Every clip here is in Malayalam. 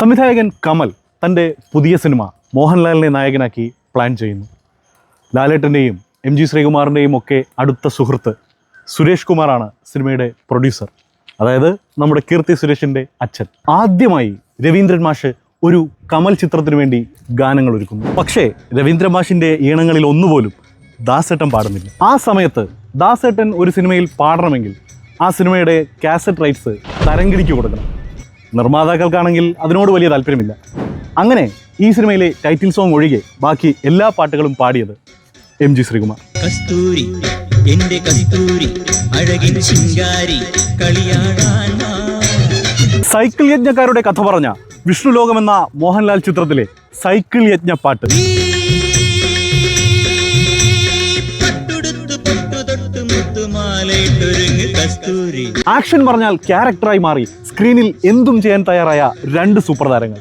സംവിധായകൻ കമൽ തന്റെ പുതിയ സിനിമ മോഹൻലാലിനെ നായകനാക്കി പ്ലാൻ ചെയ്യുന്നു. ലാലേട്ടന്റെയും എം ജി ശ്രീകുമാറിന്റെയും ഒക്കെ അടുത്ത സുഹൃത്ത് സുരേഷ് കുമാറാണ് സിനിമയുടെ പ്രൊഡ്യൂസർ. അതായത് നമ്മുടെ കീർത്തി സുരേഷിന്റെ അച്ഛൻ. ആദ്യമായി രവീന്ദ്രൻ മാഷ് ഒരു കമൽ ചിത്രത്തിന് വേണ്ടി ഗാനങ്ങൾ ഒരുക്കുന്നു. പക്ഷേ രവീന്ദ്രൻ മാഷിന്റെ ഈണങ്ങളിൽ ഒന്നുപോലും ദാസേട്ടൻ പാടുന്നില്ല. ആ സമയത്ത് ദാസേട്ടൻ ഒരു സിനിമയിൽ പാടണമെങ്കിൽ ആ സിനിമയുടെ കാസറ്റ് റൈറ്റ്സ് തരംഗിടിക്ക് കൊടുക്കണം. നിർമ്മാതാക്കൾക്കാണെങ്കിൽ അതിനോട് വലിയ താല്പര്യമില്ല. അങ്ങനെ ഈ സിനിമയിലെ ടൈറ്റിൽ സോങ് ഒഴികെ ബാക്കി എല്ലാ പാട്ടുകളും പാടിയത് എം ജി ശ്രീകുമാർ. കസ്തൂരി എന്റെ കസ്തൂരി അഴകിൻ ശിങ്കാരി കളിയാടാൻ. സൈക്കിൾ യജ്ഞക്കാരുടെ കഥ പറഞ്ഞ വിഷ്ണു ലോകം എന്ന മോഹൻലാൽ ചിത്രത്തിലെ സൈക്കിൾ യജ്ഞ പാട്ട്. പട്ടുടുത്ത് പൊട്ടു തൊട്ട് ആക്ഷൻ പറഞ്ഞാൽ ക്യാരക്ടറായി മാറി സ്ക്രീനിൽ എന്തും ചെയ്യാൻ തയ്യാറായ രണ്ട് സൂപ്പർ താരങ്ങൾ.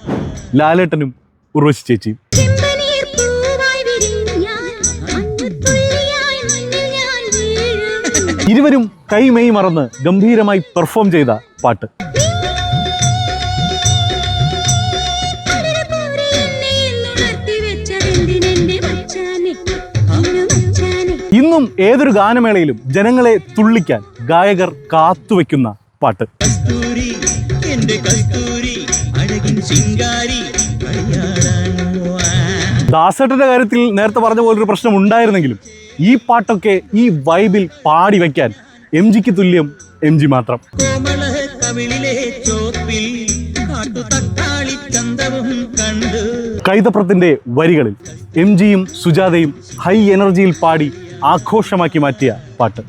ലാലേട്ടനും ഉർവശി ചേച്ചിയും. ചെമ്പനീർ പൂവായി വിരിഞ്ഞാൽ മഞ്ഞുതുള്ളിയായി മണ്ണിൽ ഞാൻ വീഴും. ഇരുവരും കൈമെയ് മറന്ന് ഗംഭീരമായി പെർഫോം ചെയ്ത പാട്ട്. ഏതൊരു ഗാനമേളയിലും ജനങ്ങളെ തുള്ളിക്കാൻ ഗായകർ കാത്തുവെക്കുന്ന പാട്ട്. ദാസേട്ടന്റെ കാര്യത്തിൽ നേരത്തെ പറഞ്ഞ പോലൊരു പ്രശ്നം ഉണ്ടായിരുന്നെങ്കിലും ഈ പാട്ടൊക്കെ ഈ വൈബിൽ പാടി വയ്ക്കാൻ എം ജിക്ക് തുല്യം എം ജി മാത്രം. കൈതപ്രത്തിന്റെ വരികളിൽ എം ജിയും സുജാതയും ഹൈ എനർജിയിൽ പാടി ആഘോഷമാക്കി മാറ്റിയ പാട്ട്.